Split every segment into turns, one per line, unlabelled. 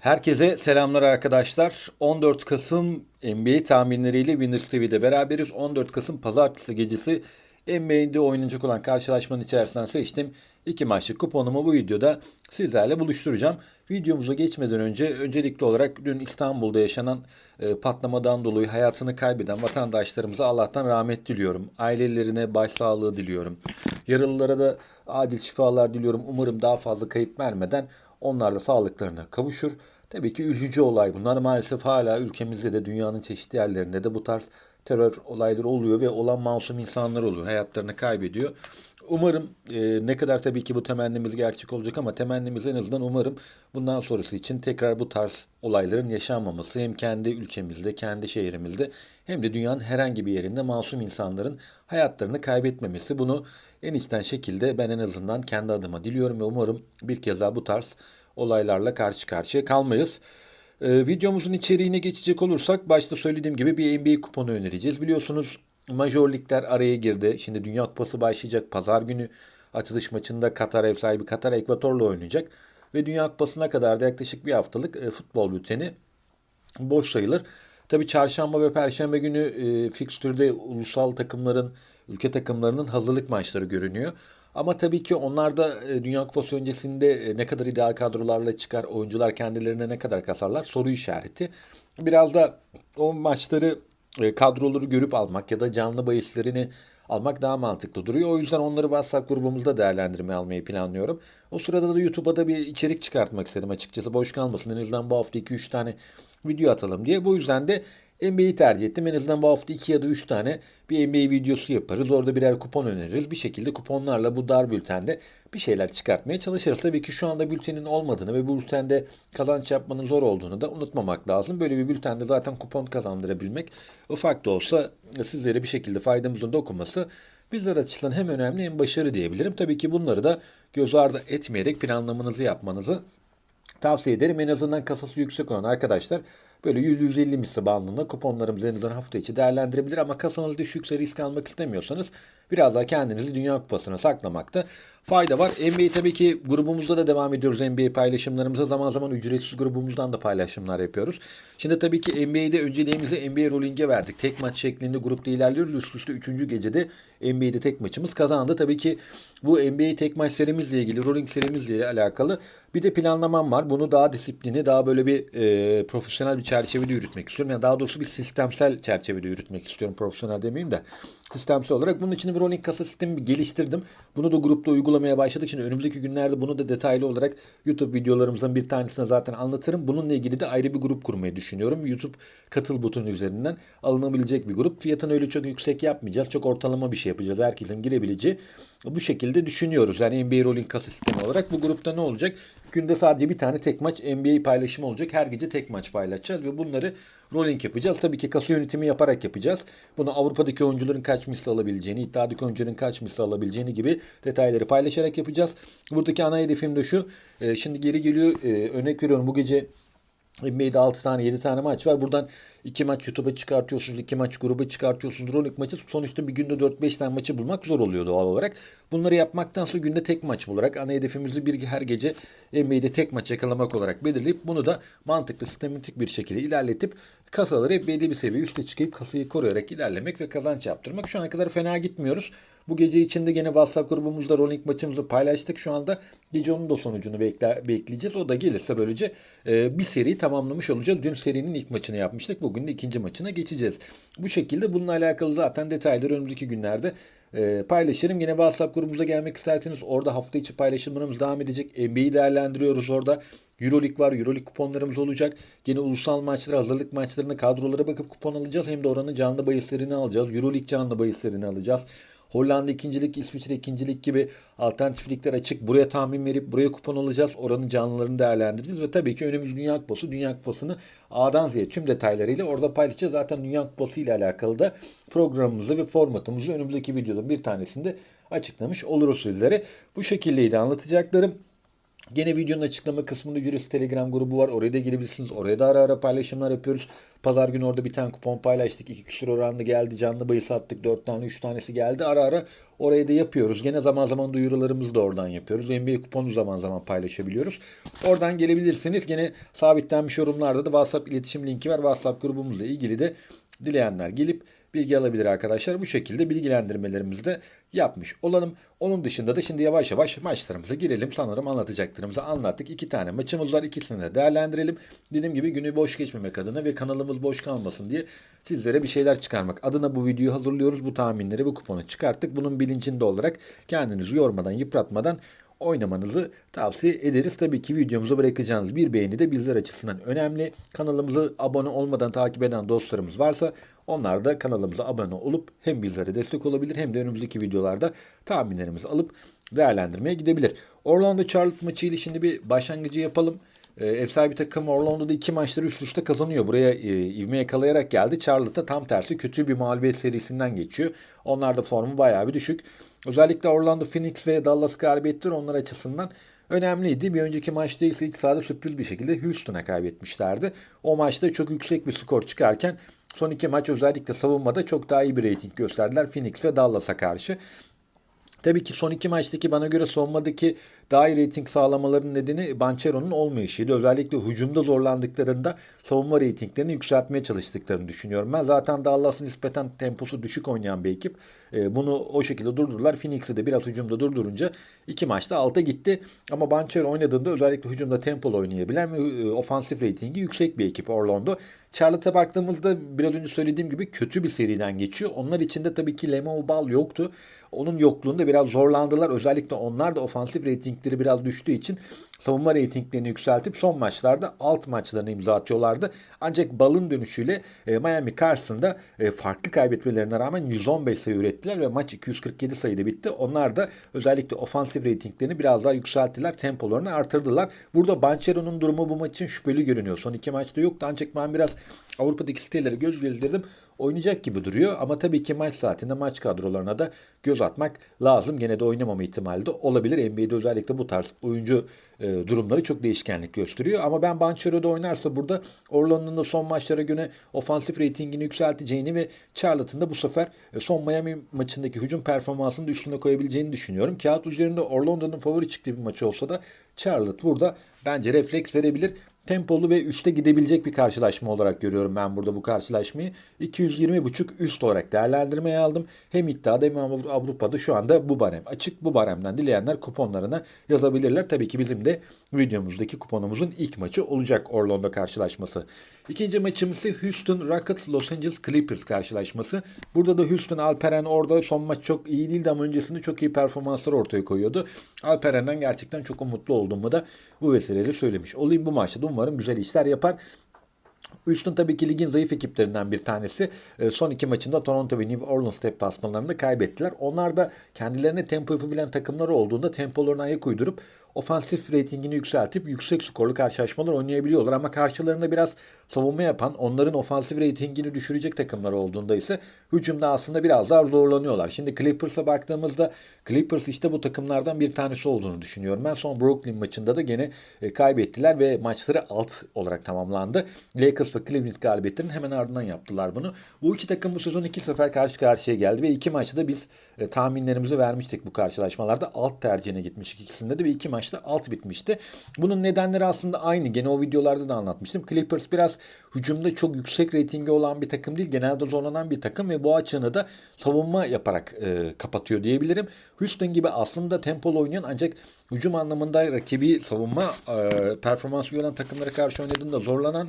Herkese selamlar arkadaşlar. 14 Kasım NBA tahminleriyle Winners TV'de beraberiz. 14 Kasım pazartesi gecesi NBA'de oynanacak olan karşılaşmanın içerisinden seçtim. iki maçlık kuponumu bu videoda sizlerle buluşturacağım. Videomuza geçmeden önce öncelikli olarak dün İstanbul'da yaşanan e, patlamadan dolayı hayatını kaybeden vatandaşlarımıza Allah'tan rahmet diliyorum. Ailelerine başsağlığı diliyorum. Yaralılara da acil şifalar diliyorum. Umarım daha fazla kayıp vermeden onlar da sağlıklarına kavuşur. Tabii ki üzücü olay bunlar. Maalesef hala ülkemizde de dünyanın çeşitli yerlerinde de bu tarz terör olayları oluyor ve olan masum insanlar oluyor. Hayatlarını kaybediyor. Umarım e, ne kadar tabii ki bu temennimiz gerçek olacak ama temennimiz en azından umarım bundan sonrası için tekrar bu tarz olayların yaşanmaması hem kendi ülkemizde, kendi şehrimizde hem de dünyanın herhangi bir yerinde masum insanların hayatlarını kaybetmemesi. Bunu en içten şekilde ben en azından kendi adıma diliyorum ve umarım bir kez daha bu tarz olaylarla karşı karşıya kalmayız. Ee, videomuzun içeriğine geçecek olursak başta söylediğim gibi bir NBA kuponu önereceğiz. Biliyorsunuz Major Ligler araya girdi. Şimdi Dünya Kupası başlayacak. Pazar günü açılış maçında Katar ev sahibi Katar Ekvator'la oynayacak. Ve Dünya Kupası'na kadar da yaklaşık bir haftalık e, futbol bülteni boş sayılır. Tabi çarşamba ve perşembe günü e, fikstürde ulusal takımların, ülke takımlarının hazırlık maçları görünüyor. Ama tabii ki onlar da e, Dünya Kupası öncesinde e, ne kadar ideal kadrolarla çıkar, oyuncular kendilerine ne kadar kasarlar soru işareti. Biraz da o maçları e, kadroları görüp almak ya da canlı bahislerini almak daha mantıklı duruyor. O yüzden onları WhatsApp grubumuzda değerlendirmeye almayı planlıyorum. O sırada da YouTube'a da bir içerik çıkartmak istedim açıkçası. Boş kalmasın. En azından bu hafta 2-3 tane video atalım diye. Bu yüzden de NBA'yi tercih ettim. En azından bu hafta 2 ya da 3 tane bir NBA videosu yaparız. Orada birer kupon öneririz. Bir şekilde kuponlarla bu dar bültende bir şeyler çıkartmaya çalışırız. Tabii ki şu anda bültenin olmadığını ve bültende kazanç yapmanın zor olduğunu da unutmamak lazım. Böyle bir bültende zaten kupon kazandırabilmek ufak da olsa sizlere bir şekilde faydamızın dokunması bizler açısından hem önemli hem başarı diyebilirim. Tabii ki bunları da göz ardı etmeyerek planlamanızı yapmanızı tavsiye ederim. En azından kasası yüksek olan arkadaşlar böyle 100-150 misli bandında kuponlarımızı en azından hafta içi değerlendirebilir. Ama kasanız düşükse risk almak istemiyorsanız biraz daha kendinizi Dünya Kupası'na saklamakta fayda var. NBA tabii ki grubumuzda da devam ediyoruz NBA paylaşımlarımıza. Zaman zaman ücretsiz grubumuzdan da paylaşımlar yapıyoruz. Şimdi tabii ki NBA'de önceliğimizi NBA Rolling'e verdik. Tek maç şeklinde grupta ilerliyoruz. Üst üste 3. gecede NBA'de tek maçımız kazandı. Tabii ki bu NBA tek maç serimizle ilgili, Rolling serimizle alakalı bir de planlamam var. Bunu daha disiplini, daha böyle bir e, profesyonel bir çerçevede yürütmek istiyorum. Yani daha doğrusu bir sistemsel çerçevede yürütmek istiyorum. Profesyonel demeyeyim de sistemsel olarak. Bunun için bir rolling kasa sistemi geliştirdim. Bunu da grupta uygulamaya başladık. Şimdi önümüzdeki günlerde bunu da detaylı olarak YouTube videolarımızın bir tanesine zaten anlatırım. Bununla ilgili de ayrı bir grup kurmayı düşünüyorum. YouTube katıl butonu üzerinden alınabilecek bir grup. Fiyatını öyle çok yüksek yapmayacağız. Çok ortalama bir şey yapacağız. Herkesin girebileceği. Bu şekilde düşünüyoruz. Yani NBA Rolling kasa sistemi olarak bu grupta ne olacak? Günde sadece bir tane tek maç NBA paylaşımı olacak. Her gece tek maç paylaşacağız ve bunları rolling yapacağız. Tabii ki kasa yönetimi yaparak yapacağız. Bunu Avrupa'daki oyuncuların kaç misli alabileceğini, iddiadaki oyuncuların kaç misli alabileceğini gibi detayları paylaşarak yapacağız. Buradaki ana hedefim de şu. E, şimdi geri geliyor. E, örnek veriyorum bu gece NBA'de 6 tane 7 tane maç var. Buradan 2 maç YouTube'a çıkartıyorsunuz. 2 maç gruba çıkartıyorsunuz. Rolik maçı sonuçta bir günde 4-5 tane maçı bulmak zor oluyor doğal olarak. Bunları yapmaktansa günde tek maç bularak ana hedefimizi bir her gece NBA'de tek maç yakalamak olarak belirleyip bunu da mantıklı sistematik bir şekilde ilerletip kasaları hep belli bir seviye üste çıkıp kasayı koruyarak ilerlemek ve kazanç yaptırmak. Şu ana kadar fena gitmiyoruz. Bu gece içinde gene WhatsApp grubumuzda rolling maçımızı paylaştık. Şu anda gece onun da sonucunu bekle, bekleyeceğiz. O da gelirse böylece e, bir seri tamamlamış olacağız. Dün serinin ilk maçını yapmıştık. Bugün de ikinci maçına geçeceğiz. Bu şekilde bununla alakalı zaten detayları önümüzdeki günlerde e, paylaşırım. Yine WhatsApp grubumuza gelmek isterseniz orada hafta içi paylaşımlarımız devam edecek. NBA'yi değerlendiriyoruz orada. Euroleague var. Euroleague kuponlarımız olacak. Yine ulusal maçlara, hazırlık maçlarına, kadrolara bakıp kupon alacağız. Hem de oranın canlı bahislerini alacağız. Euroleague canlı bahislerini alacağız. Hollanda ikincilik, İsviçre ikincilik gibi alternatif ligler açık. Buraya tahmin verip buraya kupon alacağız. Oranın canlılarını değerlendireceğiz ve tabii ki önümüz Dünya Kupası. Dünya Kupası'nı A'dan Z'ye tüm detaylarıyla orada paylaşacağız. Zaten Dünya Kupası ile alakalı da programımızı ve formatımızı önümüzdeki videoda bir tanesinde açıklamış oluruz sizlere. Bu şekildeydi anlatacaklarım. Gene videonun açıklama kısmında Jurist Telegram grubu var. Oraya da girebilirsiniz. Oraya da ara ara paylaşımlar yapıyoruz. Pazar günü orada bir tane kupon paylaştık. İki kişi oranlı geldi. Canlı bayı sattık. Dört tane, üç tanesi geldi. Ara ara oraya da yapıyoruz. Gene zaman zaman duyurularımızı da oradan yapıyoruz. NBA kuponu zaman zaman paylaşabiliyoruz. Oradan gelebilirsiniz. Gene sabitlenmiş yorumlarda da WhatsApp iletişim linki var. WhatsApp grubumuzla ilgili de dileyenler gelip bilgi alabilir arkadaşlar. Bu şekilde bilgilendirmelerimizi de yapmış olalım. Onun dışında da şimdi yavaş yavaş maçlarımıza girelim. Sanırım anlatacaklarımızı anlattık. İki tane maçımız var. İkisini de değerlendirelim. Dediğim gibi günü boş geçmemek adına ve kanalımız boş kalmasın diye sizlere bir şeyler çıkarmak adına bu videoyu hazırlıyoruz. Bu tahminleri, bu kuponu çıkarttık. Bunun bilincinde olarak kendinizi yormadan, yıpratmadan oynamanızı tavsiye ederiz. Tabii ki videomuza bırakacağınız bir beğeni de bizler açısından önemli. Kanalımızı abone olmadan takip eden dostlarımız varsa onlar da kanalımıza abone olup hem bizlere destek olabilir hem de önümüzdeki videolarda tahminlerimizi alıp değerlendirmeye gidebilir. Orlando Charlotte maçı ile şimdi bir başlangıcı yapalım. Ee, ev sahibi takım Orlando'da iki maçları üst üste kazanıyor. Buraya e, ivme yakalayarak geldi. Charlotte'a tam tersi kötü bir mağlubiyet serisinden geçiyor. Onlar da formu bayağı bir düşük. Özellikle Orlando, Phoenix ve Dallas galibiyetleri onlar açısından önemliydi. Bir önceki maçta ise iç sahada sürpriz bir şekilde Houston'a kaybetmişlerdi. O maçta çok yüksek bir skor çıkarken son iki maç özellikle savunmada çok daha iyi bir reyting gösterdiler Phoenix ve Dallas'a karşı. Tabii ki son iki maçtaki bana göre savunmadaki daha iyi reyting sağlamaların nedeni Banchero'nun olmayışıydı. Özellikle hücumda zorlandıklarında savunma reytinglerini yükseltmeye çalıştıklarını düşünüyorum. Ben zaten Dallas'ın nispeten temposu düşük oynayan bir ekip. E, bunu o şekilde durdurdular. Phoenix'i de biraz hücumda durdurunca iki maçta alta gitti. Ama Banchero oynadığında özellikle hücumda tempolu oynayabilen ve e, ofansif reytingi yüksek bir ekip Orlando. Charlotte'a baktığımızda biraz önce söylediğim gibi kötü bir seriden geçiyor. Onlar içinde tabii ki Lemo Ball yoktu. Onun yokluğunda biraz zorlandılar. Özellikle onlar da ofansif reytingleri biraz düştüğü için savunma reytinglerini yükseltip son maçlarda alt maçlarını imza atıyorlardı. Ancak Ball'ın dönüşüyle e, Miami karşısında e, farklı kaybetmelerine rağmen 115 sayı ürettiler ve maç 247 sayıda bitti. Onlar da özellikle ofansif reytinglerini biraz daha yükselttiler. Tempolarını artırdılar. Burada Banchero'nun durumu bu maç için şüpheli görünüyor. Son iki maçta yoktu ancak ben biraz Avrupa'daki sitelere göz gezdirdim oynayacak gibi duruyor. Ama tabii ki maç saatinde maç kadrolarına da göz atmak lazım. Gene de oynamama ihtimali de olabilir. NBA'de özellikle bu tarz oyuncu e, durumları çok değişkenlik gösteriyor. Ama ben Banchero'da oynarsa burada Orlando'nun da son maçlara göre ofansif reytingini yükselteceğini ve Charlotte'ın da bu sefer e, son Miami maçındaki hücum performansını da üstüne koyabileceğini düşünüyorum. Kağıt üzerinde Orlando'nun favori çıktığı bir maçı olsa da Charlotte burada bence refleks verebilir tempolu ve üste gidebilecek bir karşılaşma olarak görüyorum ben burada bu karşılaşmayı. 220.5 üst olarak değerlendirmeye aldım. Hem iddiada hem Avrupa'da şu anda bu barem açık. Bu baremden dileyenler kuponlarına yazabilirler. Tabii ki bizim de videomuzdaki kuponumuzun ilk maçı olacak Orlando karşılaşması. İkinci maçımız ise Houston Rockets Los Angeles Clippers karşılaşması. Burada da Houston Alperen orada son maç çok iyi değildi ama öncesinde çok iyi performanslar ortaya koyuyordu. Alperen'den gerçekten çok umutlu olduğumu da bu vesileyle söylemiş olayım. Bu maçta da umarım güzel işler yapar. Houston tabii ki ligin zayıf ekiplerinden bir tanesi. Ee, son iki maçında Toronto ve New Orleans deplasmanlarında kaybettiler. Onlar da kendilerine tempo yapabilen takımları olduğunda tempolarına ayak uydurup ofansif reytingini yükseltip yüksek skorlu karşılaşmalar oynayabiliyorlar. Ama karşılarında biraz savunma yapan, onların ofansif reytingini düşürecek takımlar olduğunda ise hücumda aslında biraz daha zorlanıyorlar. Şimdi Clippers'a baktığımızda Clippers işte bu takımlardan bir tanesi olduğunu düşünüyorum. Ben son Brooklyn maçında da gene e, kaybettiler ve maçları alt olarak tamamlandı. Lakers ve Cleveland galibiyetlerinin hemen ardından yaptılar bunu. Bu iki takım bu sezon iki sefer karşı karşıya geldi ve iki maçta da biz e, tahminlerimizi vermiştik bu karşılaşmalarda. Alt tercihine gitmiştik ikisinde de ve iki maçta alt bitmişti. Bunun nedenleri aslında aynı. Gene o videolarda da anlatmıştım. Clippers biraz hücumda çok yüksek reytingi olan bir takım değil. Genelde zorlanan bir takım ve bu açığını da savunma yaparak e, kapatıyor diyebilirim. Houston gibi aslında tempolu oynayan ancak hücum anlamında rakibi savunma e, performansı gören takımlara karşı oynadığında zorlanan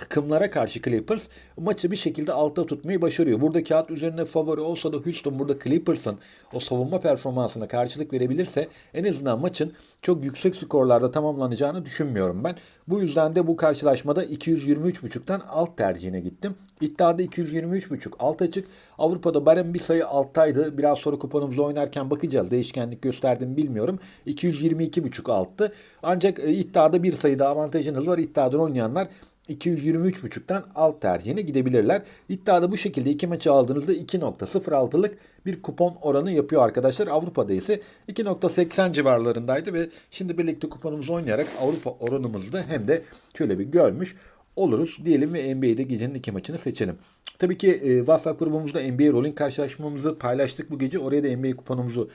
takımlara karşı Clippers maçı bir şekilde altta tutmayı başarıyor. Burada kağıt üzerinde favori olsa da Houston burada Clippers'ın o savunma performansına karşılık verebilirse en azından maçın çok yüksek skorlarda tamamlanacağını düşünmüyorum ben. Bu yüzden de bu karşılaşmada 223.5'tan alt tercihine gittim. İddiada 223.5 alt açık. Avrupa'da barem bir sayı alttaydı. Biraz sonra kuponumuzu oynarken bakacağız. Değişkenlik gösterdim bilmiyorum. 222.5 alttı. Ancak e, iddiada bir sayıda avantajınız var. İddiadan oynayanlar 223.5'tan alt tercihine gidebilirler. İddiada bu şekilde iki maçı aldığınızda 2.06'lık bir kupon oranı yapıyor arkadaşlar. Avrupa'da ise 2.80 civarlarındaydı ve şimdi birlikte kuponumuzu oynayarak Avrupa oranımızı da hem de şöyle bir görmüş oluruz diyelim ve NBA'de gecenin iki maçını seçelim. Tabii ki e, WhatsApp grubumuzda NBA Rolling karşılaşmamızı paylaştık bu gece. Oraya da NBA kuponumuzu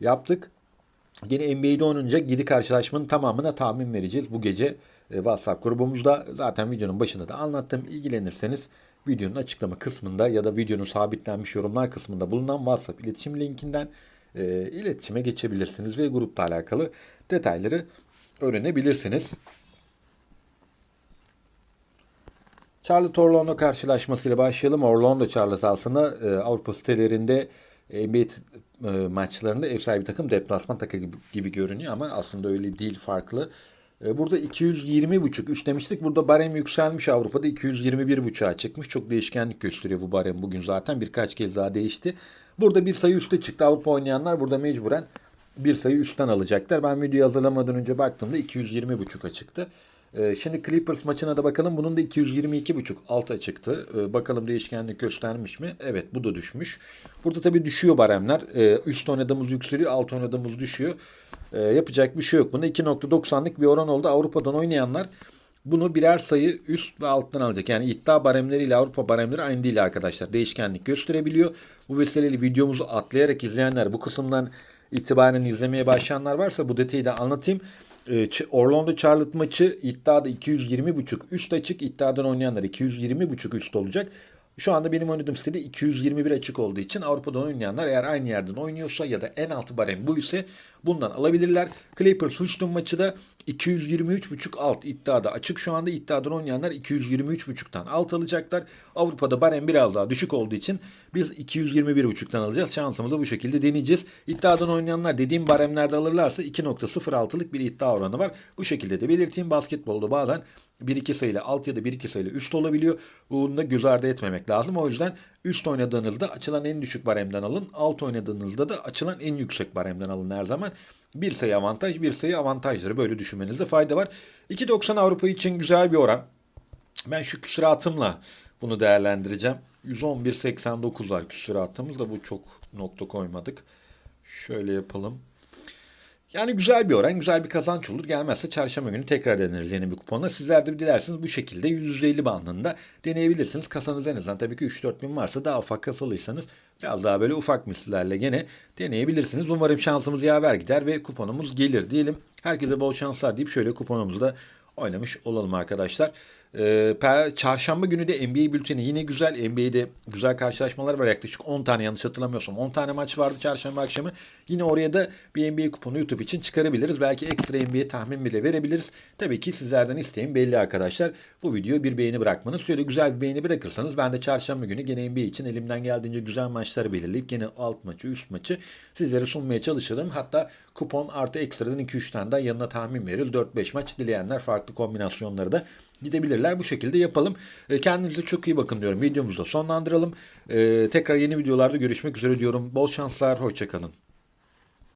yaptık. Yine NBA'de oynanınca 7 karşılaşmanın tamamına tahmin vereceğiz bu gece WhatsApp grubumuzda. Zaten videonun başında da anlattım. İlgilenirseniz videonun açıklama kısmında ya da videonun sabitlenmiş yorumlar kısmında bulunan WhatsApp iletişim linkinden e, iletişime geçebilirsiniz ve grupla alakalı detayları öğrenebilirsiniz. Charlotte Orlando karşılaşmasıyla başlayalım. Orlando Charlotte aslında e, Avrupa sitelerinde NBA e, maçlarında ev sahibi takım deplasman takımı gibi, gibi görünüyor ama aslında öyle değil farklı. E, burada 220.5 üst demiştik. Burada barem yükselmiş Avrupa'da 221.5'a çıkmış. Çok değişkenlik gösteriyor bu barem bugün zaten. Birkaç kez daha değişti. Burada bir sayı üste çıktı. Avrupa oynayanlar burada mecburen bir sayı üstten alacaklar. Ben videoyu hazırlamadan önce baktığımda 220.5'a çıktı. Ee, Şimdi Clippers maçına da bakalım. Bunun da 222.5 alta çıktı. Bakalım değişkenlik göstermiş mi? Evet bu da düşmüş. Burada tabii düşüyor baremler. Ee, Üst oynadığımız yükseliyor, alt oynadığımız düşüyor. Ee, Yapacak bir şey yok. Bunda 2.90'lık bir oran oldu. Avrupa'dan oynayanlar bunu birer sayı üst ve alttan alacak. Yani iddia baremleriyle Avrupa baremleri aynı değil arkadaşlar. Değişkenlik gösterebiliyor. Bu vesileyle videomuzu atlayarak izleyenler, bu kısımdan itibaren izlemeye başlayanlar varsa bu detayı da anlatayım. Ee, Orlando Charlotte maçı iddiada 220.5 üst açık iddiadan oynayanlar 220.5 üst olacak. Şu anda benim oynadığım sitede 221 açık olduğu için Avrupa'dan oynayanlar eğer aynı yerden oynuyorsa ya da en altı barem bu ise bundan alabilirler. Clippers Houston maçı da 223.5 alt iddiada açık. Şu anda iddiadan oynayanlar 223.5'tan alt alacaklar. Avrupa'da barem biraz daha düşük olduğu için biz 221.5'tan alacağız. Şansımızı bu şekilde deneyeceğiz. İddiadan oynayanlar dediğim baremlerde alırlarsa 2.06'lık bir iddia oranı var. Bu şekilde de belirteyim. Basketbolda bazen 1-2 sayıyla alt ya da 1-2 sayıyla üst olabiliyor. Bunu da göz ardı etmemek lazım. O yüzden üst oynadığınızda açılan en düşük baremden alın. Alt oynadığınızda da açılan en yüksek baremden alın her zaman. Bir sayı avantaj, bir sayı avantajları böyle düşünmenizde fayda var. 2.90 Avrupa için güzel bir oran. Ben şu küsuratımla bunu değerlendireceğim. 111.89 var küsuratımız da bu çok nokta koymadık. Şöyle yapalım. Yani güzel bir oran, güzel bir kazanç olur. Gelmezse çarşamba günü tekrar deneriz yeni bir kuponla. Sizler de dilerseniz bu şekilde 150 bandında deneyebilirsiniz. Kasanız en azından tabii ki 3-4 bin varsa daha ufak kasalıysanız biraz daha böyle ufak mislilerle gene deneyebilirsiniz. Umarım şansımız yaver gider ve kuponumuz gelir diyelim. Herkese bol şanslar deyip şöyle kuponumuzu da oynamış olalım arkadaşlar. Ee, çarşamba günü de NBA bülteni yine güzel. NBA'de güzel karşılaşmalar var. Yaklaşık 10 tane yanlış hatırlamıyorsam. 10 tane maç vardı çarşamba akşamı. Yine oraya da bir NBA kuponu YouTube için çıkarabiliriz. Belki ekstra NBA tahmin bile verebiliriz. Tabii ki sizlerden isteğim belli arkadaşlar. Bu videoya bir beğeni bırakmanız. Şöyle güzel bir beğeni bırakırsanız ben de çarşamba günü gene NBA için elimden geldiğince güzel maçları belirleyip gene alt maçı, üst maçı sizlere sunmaya çalışırım. Hatta kupon artı ekstradan 2-3 tane daha yanına tahmin verir. 4-5 maç dileyenler farklı kombinasyonları da gidebilirler. Bu şekilde yapalım. E, Kendinize çok iyi bakın diyorum. Videomuzu da sonlandıralım. E, Tekrar yeni videolarda görüşmek üzere diyorum. Bol şanslar. Hoşçakalın.